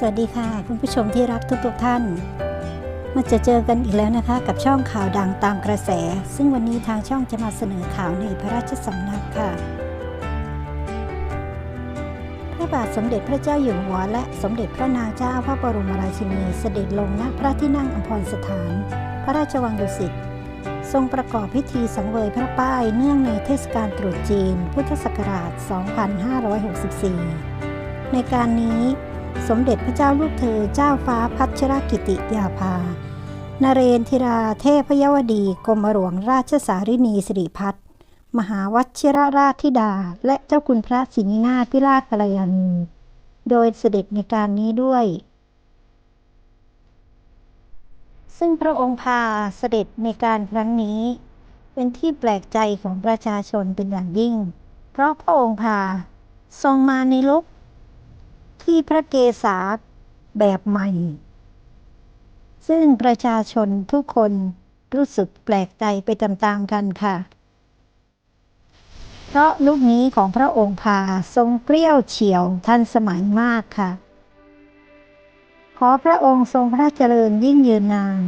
สวัสดีค่ะคุณผู้ชมที่รักทุกๆท่าน มาจะเจอกันอีกแล้วนะคะ กับช่องข่าวดังตามกระแส ซึ่งวันนี้ทางช่องจะมาเสนอข่าวในพระราชสำนักค่ะ พระบาทสมเด็จพระเจ้าอยู่หัวและสมเด็จพระนางเจ้าพระบรมราชินีเสด็จลงณพระที่นั่งอัมพรสถาน พระราชวังดุสิตทรงประกอบพิธีสังเวยพระป้ายเนื่องในเทศกาลตรุษจีน พุทธศักราช 2564 ในการนี้ สมเด็จพระเจ้าลูกเธอเจ้าฟ้าพัชรกิติยาภา นเรนทิราเทพยวดีกรมหลวงราชสารินีสิริพัฒน์มหาวัชิรราชธิดา และเจ้าคุณพระสินีนาถพิราชกัลยาณีโดยเสด็จในการนี้ด้วย ซึ่งพระองค์พาเสด็จในการครั้งนี้ เป็นที่แปลกใจของประชาชนเป็นอย่างยิ่ง เพราะพระองค์พาทรงมาในลุก ที่พระเกศาแบบใหม่ ซึ่งประชาชนทุกคนรู้สึกแปลกใจไปตามๆกันค่ะ เพราะลูกนี้ของพระองค์พาทรงเปรี้ยวเฉียวทันสมัยมากค่ะ ขอพระองค์ทรงพระเจริญยิ่งยืนนาน